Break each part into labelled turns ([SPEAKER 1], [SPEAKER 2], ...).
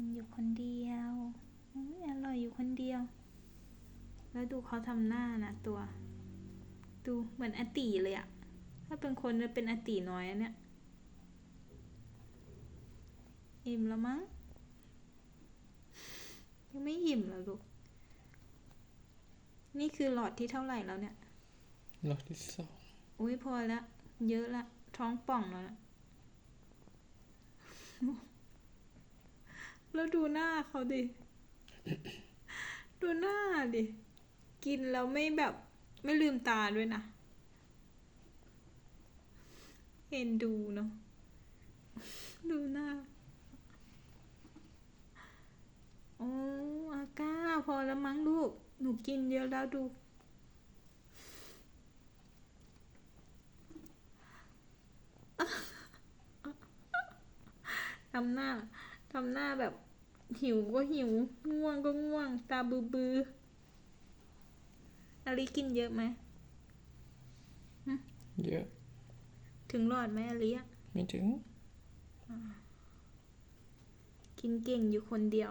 [SPEAKER 1] กินอยู่คนเดียวอุ๊ยอร่อยอยู่คนเดียว แล้วดูเขาทำหน้านะตัว ดูเหมือนอาตีเลยอะถ้าเป็นคนจะเป็นอาตีน้อยอะเนี่ย อิ่มแล้วมั้ง ยังไม่อิ่มเหรอลูก นี่คือหลอดที่เท่าไหร่แล้วเนี่ย
[SPEAKER 2] รอบที่สอง
[SPEAKER 1] อุ้ยพอละ เยอะละ ท้องป่องแล้วนะ แล้วดูหน้าเขาดิ ดูหน้าดิ กินแล้วไม่แบบไม่ลืมตาด้วยนะเห็นดูเนาะ ดูหน้า โอ้อาก้า พอแล้วมั้งลูก หนูกินเยอะแล้วดู ทำหน้า ทำหน้าแบบ หิวก็หิว ง่วงก็ง่วง ตาบือบืออลิกินเยอะไหม
[SPEAKER 2] เยอะ
[SPEAKER 1] ถึงหลอดไหมอลิอะ
[SPEAKER 2] ไม่ถึง
[SPEAKER 1] กินเก่งอยู่คนเดียว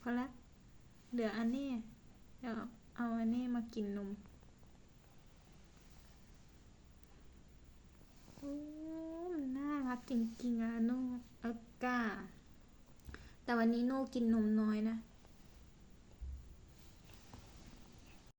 [SPEAKER 1] พอละเหลืออันนี้เดี๋ยวเอาอันนี้มากินนมโอ้มันน่ารัก จริงๆอะโน่อากาแต่วันนี้โน่กินนมน้อยนะ